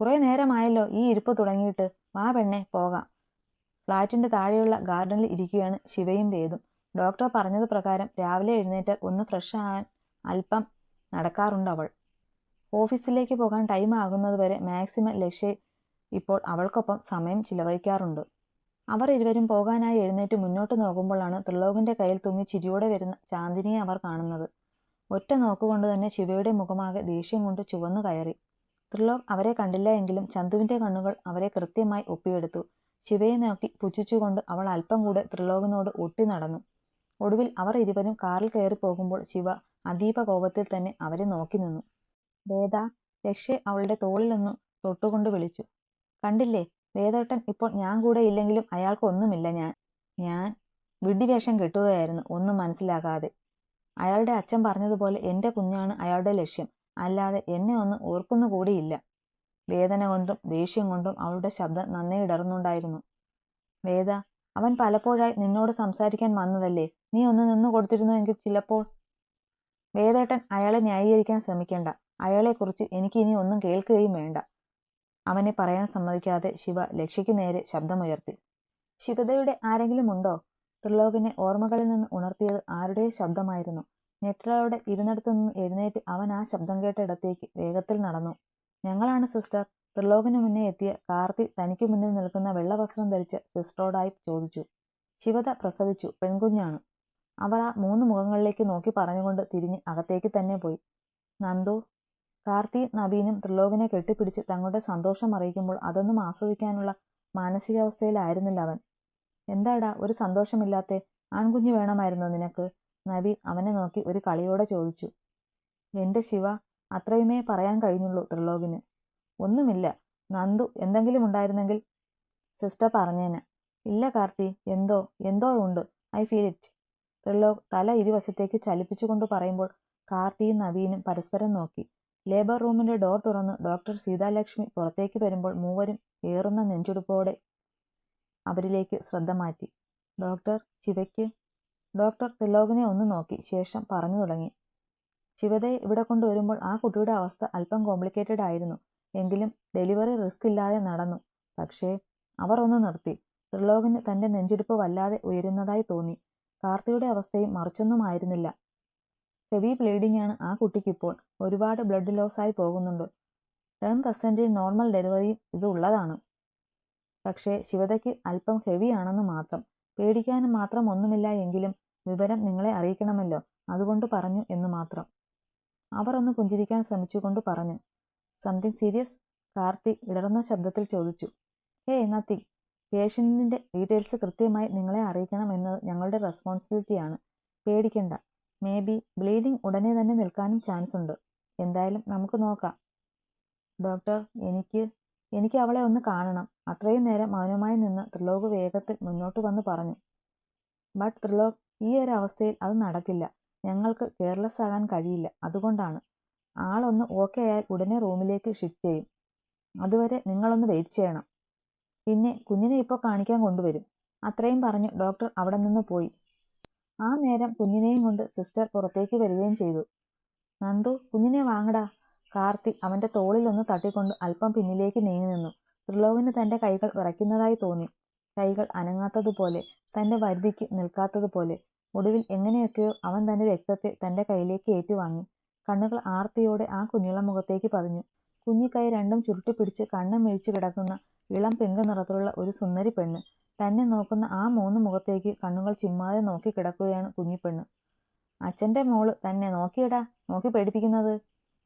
കുറേ നേരമായല്ലോ ഈ ഇരിപ്പ് തുടങ്ങിയിട്ട്. വാ പെണ്ണെ പോകാം. ഫ്ലാറ്റിന്റെ താഴെയുള്ള ഗാർഡനിൽ ഇരിക്കുകയാണ് ശിവയും വേദും. ഡോക്ടർ പറഞ്ഞത് പ്രകാരം രാവിലെ എഴുന്നേറ്റാൽ ഒന്ന് ഫ്രഷ് ആകാൻ അല്പം നടക്കാറുണ്ട് അവൾ. ഓഫീസിലേക്ക് പോകാൻ ടൈം ആകുന്നതുവരെ മാക്സിമം ലക്ഷ്യ ഇപ്പോൾ അവൾക്കൊപ്പം സമയം ചിലവഴിക്കാറുണ്ട്. അവർ ഇരുവരും പോകാനായി എഴുന്നേറ്റ് മുന്നോട്ട് നോക്കുമ്പോഴാണ് ത്രിലോകിന്റെ കയ്യിൽ തൂങ്ങി ചിരിയോടെ വരുന്ന ചാന്ദിനിയെ അവർ കാണുന്നത്. ഒറ്റ നോക്കുകൊണ്ട് തന്നെ ശിവയുടെ മുഖമാകെ ദേഷ്യം കൊണ്ട് ചുവന്നു കയറി. ത്രിലോക് അവരെ കണ്ടില്ല എങ്കിലും ചന്തുവിന്റെ കണ്ണുകൾ അവരെ കൃത്യമായി ഒപ്പിയെടുത്തു. ശിവയെ നോക്കി പുച്ഛിച്ചുകൊണ്ട് അവൾ അല്പം കൂടെ ത്രിലോകിനോട് ഒട്ടി നടന്നു. ഒടുവിൽ അവർ ഇരുവരും കാറിൽ കയറി പോകുമ്പോൾ ശിവ അതീപ കോപത്തിൽ തന്നെ അവരെ നോക്കി നിന്നു. വേദ ലക്ഷ്യ അവളുടെ തോളിലൊന്ന് തൊട്ടുകൊണ്ട് വിളിച്ചു. കണ്ടില്ലേ വേദേട്ടൻ ഇപ്പോൾ ഞാൻ കൂടെ ഇല്ലെങ്കിലും അയാൾക്ക് ഒന്നുമില്ല ഞാൻ. ഞാൻ വിഡ്ഢിവേഷം കെട്ടുകയായിരുന്നു ഒന്നും മനസ്സിലാകാതെ. അയാളുടെ അച്ഛൻ പറഞ്ഞതുപോലെ എന്റെ കുഞ്ഞാണ് അയാളുടെ ലക്ഷ്യം. അല്ലാതെ എന്നെ ഒന്ന് ഓർക്കുന്നു കൂടിയില്ല. വേദന കൊണ്ടും ദേഷ്യം കൊണ്ടും അവളുടെ ശബ്ദം നന്നേ ഇടർന്നുണ്ടായിരുന്നു. വേദ അവൻ പലപ്പോഴായി നിന്നോട് സംസാരിക്കാൻ വന്നതല്ലേ? നീ ഒന്ന് നിന്നു കൊടുത്തിരുന്നുവെങ്കിൽ ചിലപ്പോൾ. വേദേട്ടൻ അയാളെ ന്യായീകരിക്കാൻ ശ്രമിക്കേണ്ട. അയാളെക്കുറിച്ച് എനിക്ക് ഇനി ഒന്നും കേൾക്കുകയും വേണ്ട. അവനെ പറയാൻ സമ്മതിക്കാതെ ശിവ ലക്ഷ്യയ്ക്ക് നേരെ ശബ്ദമുയർത്തി. ശിവതയുടെ ആരെങ്കിലും ഉണ്ടോ? ത്രിലോകിനെ ഓർമ്മകളിൽ നിന്ന് ഉണർത്തിയത് ആരുടെ ശബ്ദമായിരുന്നു? നെത്രയോടെ ഇരുന്നിടത്തു നിന്ന് എഴുന്നേറ്റ് അവൻ ആ ശബ്ദം കേട്ട ഇടത്തേക്ക് വേഗത്തിൽ നടന്നു. ഞങ്ങളാണ് സിസ്റ്റർ. ത്രിലോകന് മുന്നേ എത്തിയ കാർത്തി തനിക്ക് മുന്നിൽ നിൽക്കുന്ന വെള്ളവസ്ത്രം ധരിച്ച സിസ്റ്ററോടായി ചോദിച്ചു. ശിവത പ്രസവിച്ചു. പെൺകുഞ്ഞാണ്. അവർ ആ മൂന്ന് മുഖങ്ങളിലേക്ക് നോക്കി പറഞ്ഞുകൊണ്ട് തിരിഞ്ഞ് അകത്തേക്ക് തന്നെ പോയി. നന്ദു കാർത്തി നവീനും ത്രിലോകനെ കെട്ടിപ്പിടിച്ച് തങ്ങളുടെ സന്തോഷം അറിയിക്കുമ്പോൾ അതൊന്നും ആസ്വദിക്കാനുള്ള മാനസികാവസ്ഥയിലായിരുന്നില്ല അവൻ. എന്താടാ ഒരു സന്തോഷമില്ലാത്ത ആൺകുഞ്ഞ് വേണമായിരുന്നോ നിനക്ക്? നവീൻ അവനെ നോക്കി ഒരു കളിയോടെ ചോദിച്ചു എന്റെ ശിവ അത്രയുമേ പറയാൻ കഴിഞ്ഞുള്ളൂ ത്രിലോകിന്. ഒന്നുമില്ല. നന്ദു എന്തെങ്കിലും ഉണ്ടായിരുന്നെങ്കിൽ സിസ്റ്റർ പറഞ്ഞേനെ. ഇല്ല കാർത്തി. എന്തോ എന്തോ ഉണ്ട്. I feel it. ത്രിലോക് തല ഇരുവശത്തേക്ക് ചലിപ്പിച്ചുകൊണ്ട് പറയുമ്പോൾ കാർത്തിയും നവീനും പരസ്പരം നോക്കി. ലേബർ റൂമിന്റെ ഡോർ തുറന്ന് ഡോക്ടർ സീതാലക്ഷ്മി പുറത്തേക്ക് വരുമ്പോൾ മൂവരും ഏറുന്ന നെഞ്ചുടുപ്പോടെ അവരിലേക്ക് ശ്രദ്ധ മാറ്റി. ഡോക്ടർ ശിവയ്ക്ക് ഡോക്ടർ ത്രിലോകിനെ ഒന്ന് നോക്കി. ശേഷം പറഞ്ഞു തുടങ്ങി. ശിവതയെ ഇവിടെ കൊണ്ടുവരുമ്പോൾ ആ കുട്ടിയുടെ അവസ്ഥ അല്പം കോംപ്ലിക്കേറ്റഡ് ആയിരുന്നു. എങ്കിലും ഡെലിവറി റിസ്ക് ഇല്ലാതെ നടന്നു. പക്ഷേ അവർ ഒന്ന് നിർത്തി. ത്രിലോകിന് തന്റെ നെഞ്ചിടുപ്പ് വല്ലാതെ ഉയരുന്നതായി തോന്നി. കാർത്തിയുടെ അവസ്ഥയും മറിച്ചൊന്നും ആയിരുന്നില്ല. ഹെവി ബ്ലീഡിംഗ് ആണ് ആ കുട്ടിക്കിപ്പോൾ ഒരുപാട് ബ്ലഡ് ലോസ് ആയി പോകുന്നുണ്ട്. ടെൻ പെർസെന്റേജ് നോർമൽ ഡെലിവറിയും ഇത് ഉള്ളതാണ്. പക്ഷേ ശിവതയ്ക്ക് അല്പം ഹെവി ആണെന്ന് മാത്രം. പേടിക്കാനും മാത്രം ഒന്നുമില്ല എങ്കിലും വിവരം നിങ്ങളെ അറിയിക്കണമല്ലോ. അതുകൊണ്ട് പറഞ്ഞു എന്ന് മാത്രം. അവർ ഒന്ന് പുഞ്ചിരിക്കാൻ ശ്രമിച്ചുകൊണ്ട് പറഞ്ഞു. Something serious? കാർത്തി ഇടർന്ന ശബ്ദത്തിൽ ചോദിച്ചു. ഹേ നത്തിങ്. പേഷ്യന്റിന്റെ ഡീറ്റെയിൽസ് കൃത്യമായി നിങ്ങളെ അറിയിക്കണം എന്നത് ഞങ്ങളുടെ റെസ്പോൺസിബിലിറ്റിയാണ്. പേടിക്കണ്ട. മേ ബി ബ്ലീഡിംഗ് ഉടനെ തന്നെ നിൽക്കാനും ചാൻസ് ഉണ്ട്. എന്തായാലും നമുക്ക് നോക്കാം. ഡോക്ടർ എനിക്ക് എനിക്ക് അവളെ ഒന്ന് കാണണം. അത്രയും നേരം മൗനമായി നിന്ന് ത്രിലോക് വേഗത്തിൽ മുന്നോട്ട് വന്ന് പറഞ്ഞു. ബട്ട് ത്രിലോക് ഈ ഒരു അവസ്ഥയിൽ അത് നടക്കില്ല. ഞങ്ങൾക്ക് കെയർലെസ് ആകാൻ കഴിയില്ല. അതുകൊണ്ടാണ്. ആളൊന്ന് ഓക്കെ ആയാൽ ഉടനെ റൂമിലേക്ക് ഷിഫ്റ്റ് ചെയ്യും. അതുവരെ നിങ്ങളൊന്ന് വെയിറ്റ് ചെയ്യണം. പിന്നെ കുഞ്ഞിനെ ഇപ്പോൾ കാണിക്കാൻ കൊണ്ടുവരും. അത്രയും പറഞ്ഞ് ഡോക്ടർ അവിടെ നിന്ന് പോയി. ആ നേരം കുഞ്ഞിനെയും കൊണ്ട് സിസ്റ്റർ പുറത്തേക്ക് വരികയും ചെയ്തു. നന്ദു കുഞ്ഞിനെ വാങ്ങടാ. കാർത്തി അവന്റെ തോളിലൊന്ന് തട്ടിക്കൊണ്ട് അല്പം പിന്നിലേക്ക് നീങ്ങി നിന്നു. ത്രിലോവിന് തന്റെ കൈകൾ വിറയ്ക്കുന്നതായി തോന്നി. കൈകൾ അനങ്ങാത്തതുപോലെ തന്റെ വരുതിക്ക് നിൽക്കാത്തതുപോലെ. ഒടുവിൽ എങ്ങനെയൊക്കെയോ അവൻ തന്റെ രക്തത്തെ തന്റെ കയ്യിലേക്ക് ഏറ്റുവാങ്ങി. കണ്ണുകൾ ആർത്തിയോടെ ആ കുഞ്ഞിളം മുഖത്തേക്ക് പതിഞ്ഞു. കുഞ്ഞിക്കൈ രണ്ടും ചുരുട്ടിപ്പിടിച്ച് കണ്ണം മിഴിച്ചു കിടക്കുന്ന ഇളം പിങ്ക് നിറത്തിലുള്ള ഒരു സുന്ദരി പെണ്ണ്. തന്നെ നോക്കുന്ന ആ മൂന്ന് മുഖത്തേക്ക് കണ്ണുകൾ ചിമ്മാതെ നോക്കി കിടക്കുകയാണ് കുഞ്ഞിപ്പെണ്ണ് അച്ഛന്റെ മോൾ തന്നെ നോക്കിയടാ നോക്കി പേടിപ്പിക്കുന്നത്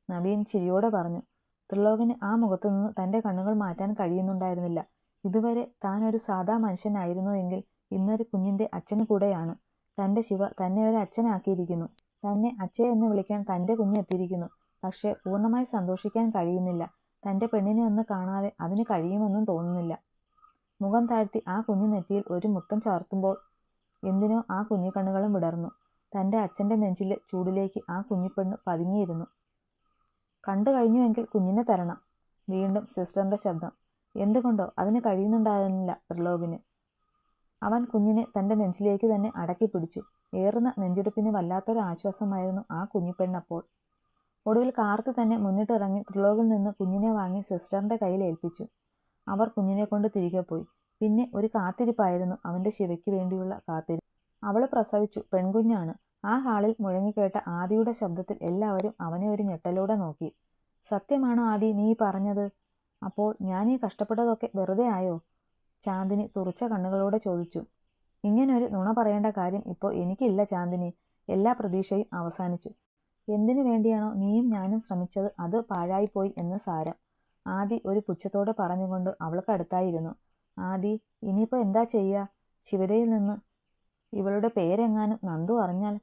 നവീൻ ചിരിയോടെ പറഞ്ഞു. ത്രിലോകന് ആ മുഖത്തു നിന്ന് തന്റെ കണ്ണുകൾ മാറ്റാൻ കഴിയുന്നുണ്ടായിരുന്നില്ല. ഇതുവരെ താൻ ഒരു സാധാ മനുഷ്യനായിരുന്നു എങ്കിൽ ഇന്നൊരു കുഞ്ഞിന്റെ അച്ഛന് കൂടെയാണ്. തന്റെ ശിവ തന്നെ ഒരു അച്ഛനാക്കിയിരിക്കുന്നു. തന്നെ അച്ഛയെ എന്ന് വിളിക്കാൻ തന്റെ കുഞ്ഞ് എത്തിയിരിക്കുന്നു. പക്ഷേ പൂർണമായി സന്തോഷിക്കാൻ കഴിയുന്നില്ല. തന്റെ പെണ്ണിനെ ഒന്ന് കാണാതെ അതിന് കഴിയുമെന്നും തോന്നുന്നില്ല. മുഖം താഴ്ത്തി ആ കുഞ്ഞു നെറ്റിയിൽ ഒരു മുത്തം ചാർത്തുമ്പോൾ എന്തിനോ ആ കുഞ്ഞിക്കണ്ണുകളും വിടർന്നു. തന്റെ അച്ഛന്റെ നെഞ്ചിലെ ചൂടിലേക്ക് ആ കുഞ്ഞിപ്പെണ്ണ് പതുങ്ങിയിരുന്നു. കണ്ടു കഴിഞ്ഞുവെങ്കിൽ കുഞ്ഞിനെ തരണം. വീണ്ടും സിസ്റ്ററിന്റെ ശബ്ദം. എന്തുകൊണ്ടോ അതിന് കഴിയുന്നുണ്ടായിരുന്നില്ല ത്രിലോകിന്. അവൻ കുഞ്ഞിനെ തന്റെ നെഞ്ചിലേക്ക് തന്നെ അടക്കി പിടിച്ചു. ഏറുന്ന നെഞ്ചെടുപ്പിന് വല്ലാത്തൊരു ആശ്വാസമായിരുന്നു ആ കുഞ്ഞിപ്പെണ്ണപ്പോൾ. ഒടുവിൽ കാർത്ത് തന്നെ മുന്നിട്ടിറങ്ങി ത്രിലോകിൽ നിന്ന് കുഞ്ഞിനെ വാങ്ങി സിസ്റ്ററിന്റെ കയ്യിൽ ഏൽപ്പിച്ചു. അവർ കുഞ്ഞിനെ കൊണ്ട് തിരികെ പോയി. പിന്നെ ഒരു കാത്തിരിപ്പായിരുന്നു അവന്റെ ശിവയ്ക്ക് വേണ്ടിയുള്ള കാത്തിരിപ്പ് അവൾ പ്രസവിച്ചു. പെൺകുഞ്ഞാണ്. ആ ഹാളിൽ മുഴങ്ങിക്കേട്ട ആദിയുടെ ശബ്ദത്തിൽ എല്ലാവരും അവനെ ഒരു ഞെട്ടലോടെ നോക്കി. സത്യമാണോ ആദി നീ പറഞ്ഞത്? അപ്പോൾ ഞാൻ ഈ കഷ്ടപ്പെട്ടതൊക്കെ വെറുതെ ആയോ? ചാന്ദിനി തുറച്ച കണ്ണുകളോടെ ചോദിച്ചു. ഇങ്ങനൊരു നുണ പറയേണ്ട കാര്യം ഇപ്പോൾ എനിക്കില്ല ചാന്ദിനി. എല്ലാ പ്രതീക്ഷയും അവസാനിച്ചു. എന്തിനു വേണ്ടിയാണോ നീയും ഞാനും ശ്രമിച്ചത് അത് പാഴായിപ്പോയി എന്ന് സാരം. ആദി ഒരു പുച്ഛത്തോടെ പറഞ്ഞുകൊണ്ട് അവൾക്ക് അടുത്തായിരുന്നു. ആദി ഇനിയിപ്പോൾ എന്താ ചെയ്യുക ശിവതയിൽ നിന്ന് ഇവളുടെ പേരെങ്ങാനും നന്ദു അറിഞ്ഞാൽ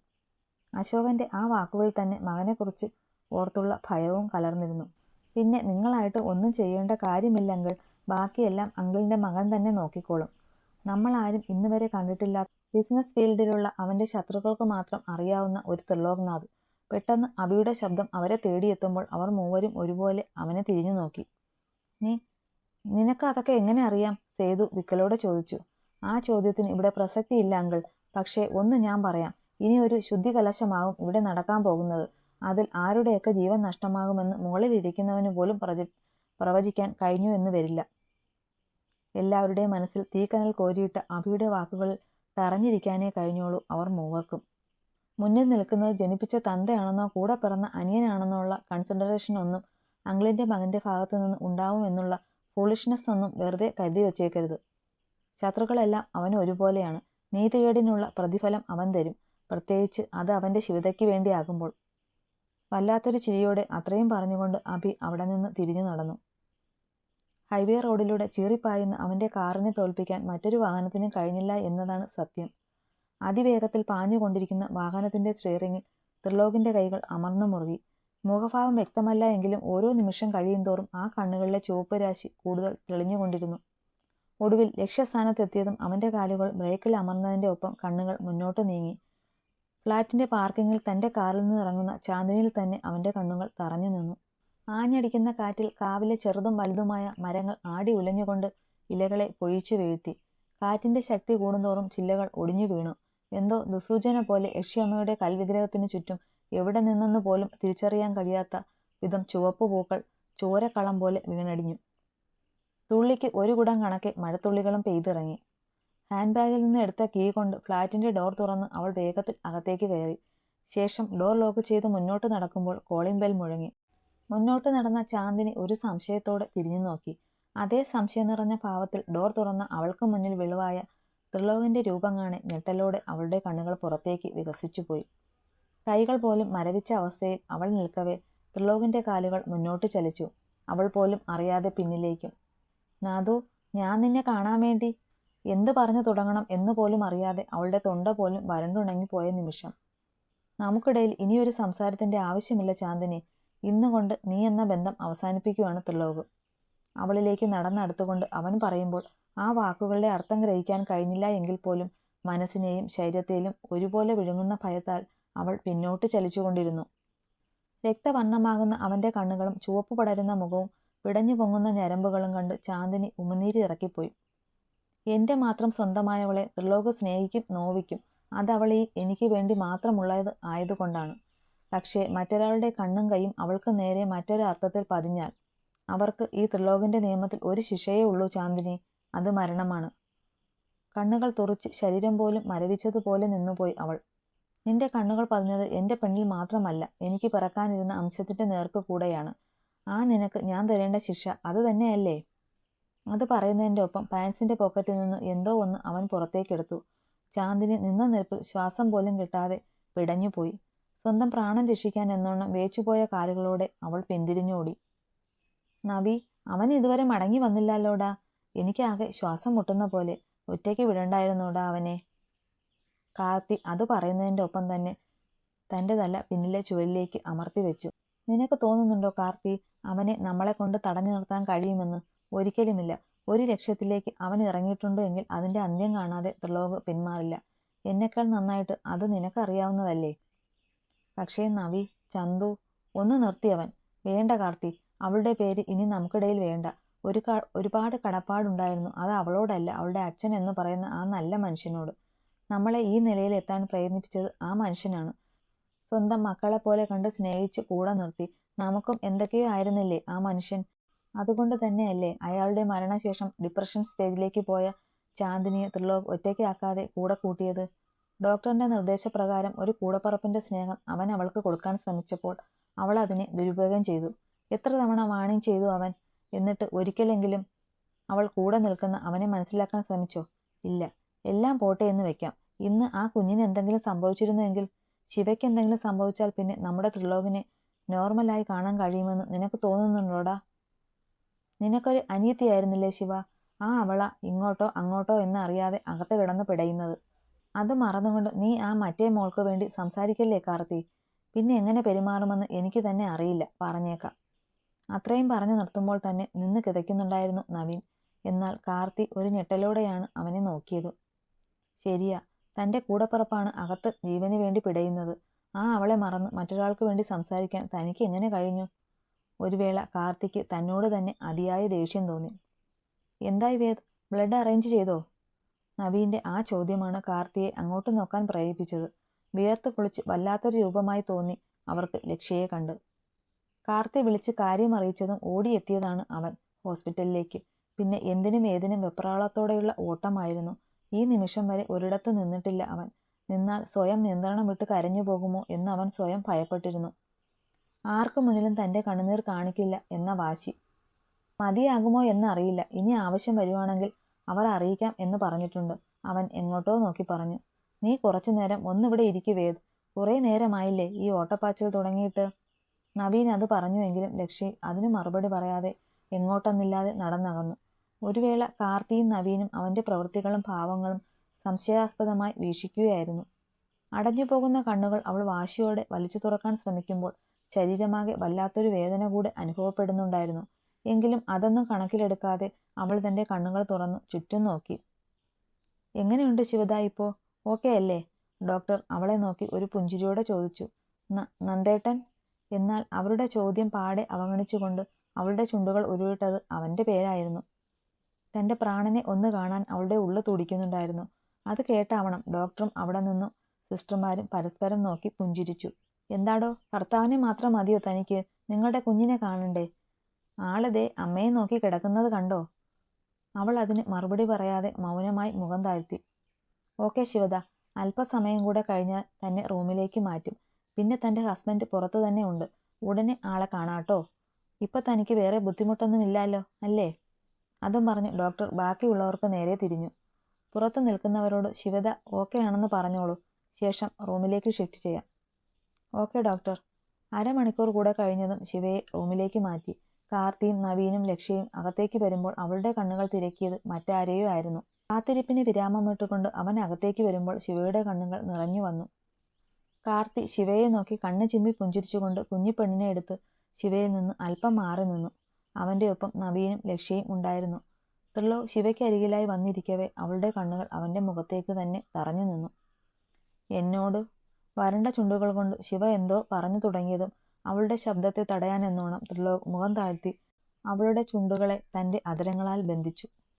അശോകന്റെ ആ വാക്കുകൾ തന്നെ മകനെക്കുറിച്ച് ഓർത്തുള്ള ഭയവും കലർന്നിരുന്നു. പിന്നെ നിങ്ങളായിട്ട് ഒന്നും ചെയ്യേണ്ട കാര്യമില്ലെങ്കിൽ ബാക്കിയെല്ലാം അങ്കിളിന്റെ മകൻ തന്നെ നോക്കിക്കോളും. നമ്മളാരും ഇന്നുവരെ കണ്ടിട്ടില്ലാത്ത ബിസിനസ് ഫീൽഡിലുള്ള അവന്റെ ശത്രുക്കൾക്ക് മാത്രം അറിയാവുന്ന ഒരു ത്രിലോക്നാഥ്. പെട്ടെന്ന് അബിയുടെ ശബ്ദം അവരെ തേടിയെത്തുമ്പോൾ അവർ മൂവരും ഒരുപോലെ അവനെ തിരിഞ്ഞു നോക്കി. നീ നിനക്ക് അതൊക്കെ എങ്ങനെ അറിയാം? സേതു വിക്കലോടെ ചോദിച്ചു. ആ ചോദ്യത്തിന് ഇവിടെ പ്രസക്തിയില്ല അങ്കിൾ. പക്ഷേ ഒന്ന് ഞാൻ പറയാം. ഇനി ഒരു ശുദ്ധി ഇവിടെ നടക്കാൻ പോകുന്നത്. അതിൽ ആരുടെയൊക്കെ ജീവൻ നഷ്ടമാകുമെന്ന് മുകളിലിരിക്കുന്നവന് പോലും പ്രവചി പ്രവചിക്കാൻ കഴിഞ്ഞു എന്ന് വരില്ല. എല്ലാവരുടെയും മനസ്സിൽ തീക്കനൽ കോരിയിട്ട് അഭിയുടെ വാക്കുകൾ തറഞ്ഞിരിക്കാനേ കഴിഞ്ഞോളൂ അവർ മൂവർക്കും. മുന്നിൽ നിൽക്കുന്നത് ജനിപ്പിച്ച തന്തയാണെന്നോ കൂടെ പിറന്ന അനിയനാണെന്നോ ഉള്ള കൺസിഡറേഷൻ ഒന്നും അങ്കിളിന്റെ മകന്റെ ഭാഗത്തു നിന്ന് ഉണ്ടാവുമെന്നുള്ള ഫൂളിഷ്നെസ് ഒന്നും വെറുതെ കരുതി വച്ചേക്കരുത്. ശത്രുക്കളെല്ലാം അവന് ഒരുപോലെയാണ്. നീതികേടിനുള്ള പ്രതിഫലം അവൻ തരും. പ്രത്യേകിച്ച് അത് അവന്റെ ശിവതയ്ക്ക് വേണ്ടിയാകുമ്പോൾ. വല്ലാത്തൊരു ചിരിയോടെ അത്രയും പറഞ്ഞുകൊണ്ട് അഭി അവിടെ നിന്ന് തിരിഞ്ഞു നടന്നു. ഹൈവേ റോഡിലൂടെ ചീറിപ്പായുന്ന അവന്റെ കാറിനെ തോൽപ്പിക്കാൻ മറ്റൊരു വാഹനത്തിനും കഴിഞ്ഞില്ല എന്നതാണ് സത്യം. അതിവേഗത്തിൽ പാഞ്ഞുകൊണ്ടിരിക്കുന്ന വാഹനത്തിന്റെ സ്റ്റിയറിംഗിൽ ത്രിലോകിന്റെ കൈകൾ അമർന്നു മുറുകി. മുഖഭാവം വ്യക്തമല്ല എങ്കിലും ഓരോ നിമിഷം കഴിയും തോറും ആ കണ്ണുകളിലെ ചുവപ്പ് രാശി കൂടുതൽ തെളിഞ്ഞുകൊണ്ടിരുന്നു. ഒടുവിൽ ലക്ഷ്യസ്ഥാനത്തെത്തിയതും അവന്റെ കാലുകൾ ബ്രേക്കിൽ അമർന്നതിന്റെ ഒപ്പം കണ്ണുകൾ മുന്നോട്ട് നീങ്ങി. ഫ്ളാറ്റിന്റെ പാർക്കിങ്ങിൽ തന്റെ കാറിൽ നിന്ന് ഇറങ്ങുന്ന ചാന്ദിനിയിൽ തന്നെ അവന്റെ കണ്ണുകൾ തറഞ്ഞു നിന്നു. ആഞ്ഞടിക്കുന്ന കാറ്റിൽ കാവിലെ ചെറുതും വലുതുമായ മരങ്ങൾ ആടി ഉലഞ്ഞുകൊണ്ട് ഇലകളെ പൊഴിച്ചു വീഴ്ത്തി. കാറ്റിന്റെ ശക്തി കൂടുന്തോറും ചില്ലകൾ ഒടിഞ്ഞു വീണു. എന്തോ ദുസൂചന പോലെ യക്ഷിയമ്മയുടെ കൽവിഗ്രഹത്തിന് ചുറ്റും എവിടെ നിന്നെന്ന് പോലും തിരിച്ചറിയാൻ കഴിയാത്ത വിധം ചുവപ്പ് പൂക്കൾ ചോരക്കളം പോലെ വീണടിഞ്ഞു. തുള്ളിക്ക് ഒരു കുടം കണക്കെ മഴത്തുള്ളികളും പെയ്തിറങ്ങി. ഹാൻഡ് ബാഗിൽ നിന്ന് എടുത്ത കീ കൊണ്ട് ഫ്ലാറ്റിന്റെ ഡോർ തുറന്ന് അവൾ വേഗത്തിൽ അകത്തേക്ക് കയറി. ശേഷം ഡോർ ലോക്ക് ചെയ്ത് മുന്നോട്ട് നടക്കുമ്പോൾ കോളിംഗ് ബെൽ മുഴങ്ങി. മുന്നോട്ട് നടന്ന ചാന്ദിനി ഒരു സംശയത്തോടെ തിരിഞ്ഞു നോക്കി. അതേ സംശയം നിറഞ്ഞ ഭാവത്തിൽ ഡോർ തുറന്ന അവൾക്ക് മുന്നിൽ വിളവായ ത്രിലോകിന്റെ രൂപം കാണി ഞെട്ടലോടെ അവളുടെ കണ്ണുകൾ പുറത്തേക്ക് വികസിച്ചുപോയി കൈകൾ പോലും മരവിച്ച അവസ്ഥയിൽ അവൾ നിൽക്കവേ ത്രിലോകിന്റെ കാലുകൾ മുന്നോട്ട് ചലിച്ചു. അവൾ പോലും അറിയാതെ പിന്നിലേക്കും. നാദു ഞാൻ നിന്നെ കാണാൻ വേണ്ടി എന്തു പറഞ്ഞു തുടങ്ങണം എന്ന് പോലും അറിയാതെ അവളുടെ തൊണ്ട പോലും വരണ്ടുണങ്ങിപ്പോയ നിമിഷം. നമുക്കിടയിൽ ഇനിയൊരു സംസാരത്തിന്റെ ആവശ്യമില്ല ചാന്ദിനി. ഇന്നുകൊണ്ട് നീ എന്ന ബന്ധം അവസാനിപ്പിക്കുകയാണ് ത്രിലോക്. അവളിലേക്ക് നടന്നടുത്തുകൊണ്ട് അവൻ പറയുമ്പോൾ ആ വാക്കുകളുടെ അർത്ഥം ഗ്രഹിക്കാൻ കഴിഞ്ഞില്ല എങ്കിൽ പോലും മനസ്സിനെയും ശരീരത്തെയും ഒരുപോലെ വിഴുങ്ങുന്ന ഭയത്താൽ അവൾ പിന്നോട്ട് ചലിച്ചുകൊണ്ടിരുന്നു. രക്തവർണമാകുന്ന അവന്റെ കണ്ണുകളും ചുവപ്പ് പടരുന്ന മുഖവും പിടഞ്ഞു പൊങ്ങുന്ന ഞരമ്പുകളും കണ്ട് ചാന്ദിനി ഉമിനീരി എന്റെ മാത്രം സ്വന്തമായവളെ ത്രിലോക സ്നേഹിക്കും നോവിക്കും. അതവൾ എനിക്ക് വേണ്ടി മാത്രമുള്ളത് ആയതുകൊണ്ടാണ്. പക്ഷേ മറ്റൊരാളുടെ കണ്ണും കൈയും അവൾക്ക് നേരെ മറ്റൊരു അർത്ഥത്തിൽ പതിഞ്ഞാൽ അവർക്ക് ഈ ത്രിലോകന്റെ നിയമത്തിൽ ഒരു ശിക്ഷയേ ഉള്ളൂ ചാന്ദിനി. അത് മരണമാണ്. കണ്ണുകൾ തുറച്ച് ശരീരം പോലും മരവിച്ചതുപോലെ നിന്നുപോയി അവൾ. നിന്റെ കണ്ണുകൾ പതിഞ്ഞത് എന്റെ പെണ്ണിൽ മാത്രമല്ല എനിക്ക് പിറക്കാനിരുന്ന അംശത്തിന്റെ നേർക്ക് കൂടെയാണ്. ആ നിനക്ക് ഞാൻ തരേണ്ട ശിക്ഷ അത് തന്നെയല്ലേ? അത് പറയുന്നതിന്റെ ഒപ്പം പാൻസിന്റെ പോക്കറ്റിൽ നിന്ന് എന്തോ ഒന്ന് അവൻ പുറത്തേക്കെടുത്തു ചാന്ദിനി നിന്ന നിരപ്പിൽ ശ്വാസം പോലും കിട്ടാതെ പിടഞ്ഞുപോയി സ്വന്തം പ്രാണൻ രക്ഷിക്കാൻ എന്നോണം വേച്ചുപോയ കാലുകളോടെ അവൾ പിന്തിരിഞ്ഞോടി. നവി അവൻ ഇതുവരെ മടങ്ങി വന്നില്ലല്ലോടാ. എനിക്കാകെ ശ്വാസം മുട്ടുന്ന പോലെ ഒറ്റയ്ക്ക് വിടണ്ടായിരുന്നോടാ അവനെ. കാർത്തി അത് പറയുന്നതിന്റെ ഒപ്പം തന്നെ തന്റെ തല പിന്നിലെ ചുവരിലേക്ക് അമർത്തി വെച്ചു. നിനക്ക് തോന്നുന്നുണ്ടോ കാർത്തി അവനെ നമ്മളെ കൊണ്ട് തടഞ്ഞു നിർത്താൻ കഴിയുമെന്ന്? ഒരിക്കലുമില്ല. ഒരു ലക്ഷ്യത്തിലേക്ക് അവൻ ഇറങ്ങിയിട്ടുണ്ടോ എങ്കിൽ അതിന്റെ അന്ത്യം കാണാതെ ത്രിലോക് പിന്മാറില്ല. എന്നെക്കാൾ നന്നായിട്ട് അത് നിനക്കറിയാവുന്നതല്ലേ? പക്ഷേ നവി ചന്തു ഒന്ന് നിർത്തിയവൻ വേണ്ട കാർത്തി അവളുടെ പേര് ഇനി നമുക്കിടയിൽ വേണ്ട. ഒരു ഒരുപാട് കടപ്പാടുണ്ടായിരുന്നു. അത് അവളോടല്ല അവളുടെ അച്ഛൻ എന്ന് പറയുന്ന ആ നല്ല മനുഷ്യനോട്. നമ്മളെ ഈ നിലയിൽ എത്താൻ പ്രയത്നിപ്പിച്ചത് ആ മനുഷ്യനാണ്. സ്വന്തം മക്കളെ പോലെ കണ്ട് സ്നേഹിച്ച് കൂടെ നിർത്തി. നമുക്കും എന്തൊക്കെയോ ആയിരുന്നില്ലേ ആ മനുഷ്യൻ? അതുകൊണ്ട് തന്നെയല്ലേ അയാളുടെ മരണശേഷം ഡിപ്രഷൻ സ്റ്റേജിലേക്ക് പോയ ചാന്ദിനിയെ ത്രിലോക് ഒറ്റയ്ക്കാക്കാതെ കൂടെ കൂട്ടിയത്? ഡോക്ടറിന്റെ നിർദ്ദേശപ്രകാരം ഒരു കൂടപ്പറപ്പിന്റെ സ്നേഹം അവൻ അവൾക്ക് കൊടുക്കാൻ ശ്രമിച്ചപ്പോൾ അവൾ അതിനെ ദുരുപയോഗം ചെയ്തു. എത്ര തവണ വാണിംഗ് ചെയ്തു അവൻ? എന്നിട്ട് ഒരിക്കലെങ്കിലും അവൾ കൂടെ നിൽക്കുന്ന അവനെ മനസ്സിലാക്കാൻ ശ്രമിച്ചോ? ഇല്ല. എല്ലാം പോട്ടെ എന്ന് വെക്കാം. ഇന്ന് ആ കുഞ്ഞിന് എന്തെങ്കിലും സംഭവിച്ചിരുന്നുവെങ്കിൽ ശിവയ്ക്ക് എന്തെങ്കിലും സംഭവിച്ചാൽ പിന്നെ നമ്മുടെ ത്രിലോകിനെ നോർമലായി കാണാൻ കഴിയുമെന്ന് നിനക്ക് തോന്നുന്നുണ്ടോടാ? നിനക്കൊരു അനിയത്തിയായിരുന്നില്ലേ ശിവ? ആ അവള ഇങ്ങോട്ടോ അങ്ങോട്ടോ എന്ന് അറിയാതെ അകത്ത് കിടന്ന് പിടയുന്നത്. അത് മറന്നുകൊണ്ട് നീ ആ മറ്റേ മോൾക്ക് വേണ്ടി സംസാരിക്കല്ലേ കാർത്തി? പിന്നെ എങ്ങനെ പെരുമാറുമെന്ന് എനിക്ക് തന്നെ അറിയില്ല പറഞ്ഞേക്കാം. അത്രയും പറഞ്ഞു നിർത്തുമ്പോൾ തന്നെ നിന്ന് കിതയ്ക്കുന്നുണ്ടായിരുന്നു നവീൻ. എന്നാൽ കാർത്തി ഒരു ഞെട്ടലോടെയാണ് അവനെ നോക്കിയത്. ശരിയാ തന്റെ കൂടപ്പിറപ്പാണ് അകത്ത് ജീവന് വേണ്ടി പിടയുന്നത്. ആ അവളെ മറന്ന് മറ്റൊരാൾക്ക് വേണ്ടി സംസാരിക്കാൻ തനിക്ക് എങ്ങനെ കഴിഞ്ഞു? ഒരു വേള കാർത്തിക്ക് തന്നോട് തന്നെ അതിയായ ദേഷ്യം തോന്നി. എന്തായി വേദ്? ബ്ലഡ് അറേഞ്ച് ചെയ്തോ? നവീന്റെ ആ ചോദ്യമാണ് കാർത്തിയെ അങ്ങോട്ട് നോക്കാൻ പ്രേരിപ്പിച്ചത്. വിയർത്ത് കുളിച്ച് വല്ലാത്തൊരു രൂപമായി തോന്നി അവർക്ക് ലക്ഷ്യയെ കണ്ട്. കാർത്തി വിളിച്ച് കാര്യം അറിയിച്ചതും ഓടിയെത്തിയതാണ് അവൻ ഹോസ്പിറ്റലിലേക്ക്. പിന്നെ എന്തിനും ഏതിനും വെപ്രാളത്തോടെയുള്ള ഓട്ടമായിരുന്നു. ഈ നിമിഷം വരെ ഒരിടത്ത് നിന്നിട്ടില്ല അവൻ. നിന്നാൽ സ്വയം നിയന്ത്രണം വിട്ട് കരഞ്ഞു പോകുമോ എന്ന് അവൻ സ്വയം ഭയപ്പെട്ടിരുന്നു. ആർക്കു മുന്നിലും തന്റെ കണ്ണുനീർ കാണിക്കില്ല എന്ന വാശി. മതിയാകുമോ എന്നറിയില്ല. ഇനി ആവശ്യം വരുവാണെങ്കിൽ അവർ അറിയിക്കാം എന്ന് പറഞ്ഞിട്ടുണ്ട്. അവൻ എങ്ങോട്ടോ നോക്കി പറഞ്ഞു. നീ കുറച്ചു നേരം ഒന്നിവിടെ ഇരിക്കുവേത് കുറേ നേരമായില്ലേ ഈ ഓട്ടപ്പാച്ചിൽ തുടങ്ങിയിട്ട് നവീൻ അത് പറഞ്ഞുവെങ്കിലും ലക്ഷ്മി അതിന് മറുപടി പറയാതെ എങ്ങോട്ടെന്നില്ലാതെ നടന്നകന്നു. ഒരു വേള കാർത്തിയും നവീനും അവന്റെ പ്രവൃത്തികളും ഭാവങ്ങളും സംശയാസ്പദമായി വീക്ഷിക്കുകയായിരുന്നു. അടഞ്ഞു പോകുന്ന കണ്ണുകൾ അവൾ വാശിയോടെ വലിച്ചു തുറക്കാൻ ശ്രമിക്കുമ്പോൾ ശരീരമാകെ വല്ലാത്തൊരു വേദന കൂടെ അനുഭവപ്പെടുന്നുണ്ടായിരുന്നു. എങ്കിലും അതൊന്നും കണക്കിലെടുക്കാതെ അവൾ തന്റെ കണ്ണുകൾ തുറന്നു ചുറ്റും നോക്കി. എങ്ങനെയുണ്ട് ശിവദ ഇപ്പോൾ ഓക്കെ അല്ലേ? ഡോക്ടർ അവളെ നോക്കി ഒരു പുഞ്ചിരിയോടെ ചോദിച്ചു. നന്ദേട്ടൻ? എന്നാൽ അവരുടെ ചോദ്യം പാടെ അവഗണിച്ചുകൊണ്ട് അവളുടെ ചുണ്ടുകൾ ഉരുവിട്ടത് അവന്റെ പേരായിരുന്നു. തന്റെ പ്രാണനെ ഒന്ന് കാണാൻ അവളുടെ ഉള്ളു തുടിക്കുന്നുണ്ടായിരുന്നു. അത് കേട്ടാവണം ഡോക്ടറും അവിടെ നിന്നും സിസ്റ്റർമാരും പരസ്പരം നോക്കി പുഞ്ചിരിച്ചു. എന്താടോ? ഭർത്താവിനെ മാത്രം മതിയോ തനിക്ക്? നിങ്ങളുടെ കുഞ്ഞിനെ കാണണ്ടേ? ആളതേ അമ്മയെ നോക്കി കിടക്കുന്നത് കണ്ടോ? അവൾ അതിന് മറുപടി പറയാതെ മൗനമായി മുഖം താഴ്ത്തി. ഓക്കെ ശിവദ അല്പസമയം കൂടെ കഴിഞ്ഞാൽ തന്നെ റൂമിലേക്ക് മാറ്റും. പിന്നെ തന്റെ ഹസ്ബൻഡ് പുറത്തു തന്നെ ഉണ്ട്. ഉടനെ ആളെ കാണാട്ടോ. ഇപ്പൊ തനിക്ക് വേറെ ബുദ്ധിമുട്ടൊന്നുമില്ലല്ലോ അല്ലേ? അതും പറഞ്ഞ് ഡോക്ടർ ബാക്കിയുള്ളവർക്ക് നേരെ തിരിഞ്ഞു. പുറത്തു നിൽക്കുന്നവരോട് ശിവദ ഓക്കെ ആണെന്ന് പറഞ്ഞോളൂ. ശേഷം റൂമിലേക്ക് ഷിഫ്റ്റ് ചെയ്യാം. Okay doctor. അരമണിക്കൂർ കൂടെ കഴിഞ്ഞതും ശിവയെ റൂമിലേക്ക് മാറ്റി. കാർത്തിയും നവീനും ലക്ഷ്യയും അകത്തേക്ക് വരുമ്പോൾ അവളുടെ കണ്ണുകൾ തിരക്കിയത് മറ്റാരെയോ ആയിരുന്നു. കാത്തിരിപ്പിന് വിരാമമിട്ടുകൊണ്ട് അവൻ അകത്തേക്ക് വരുമ്പോൾ ശിവയുടെ കണ്ണുകൾ നിറഞ്ഞു വന്നു. കാർത്തി ശിവയെ നോക്കി കണ്ണ് ചിമ്മി പുഞ്ചിരിച്ചുകൊണ്ട് കുഞ്ഞിപ്പെണ്ണിനെ എടുത്ത് ശിവയിൽ നിന്ന് അല്പം മാറി നിന്നു. അവന്റെ ഒപ്പം നവീനും ലക്ഷ്യയും ഉണ്ടായിരുന്നു. ത്രിലോ ശിവയ്ക്ക് അരികിലായി വന്നിരിക്കവേ അവളുടെ കണ്ണുകൾ അവന്റെ മുഖത്തേക്ക് തന്നെ തറഞ്ഞു നിന്നു. എന്നോട് വരണ്ട ചുണ്ടുകൾ കൊണ്ട് ശിവ എന്തോ പറഞ്ഞു തുടങ്ങിയതും അവളുടെ ശബ്ദത്തെ തടയാനെന്നോണം ത്രിലോക് മുഖം താഴ്ത്തി അവളുടെ ചുണ്ടുകളെ തന്റെ അധരങ്ങളാൽ ബന്ധിച്ചു.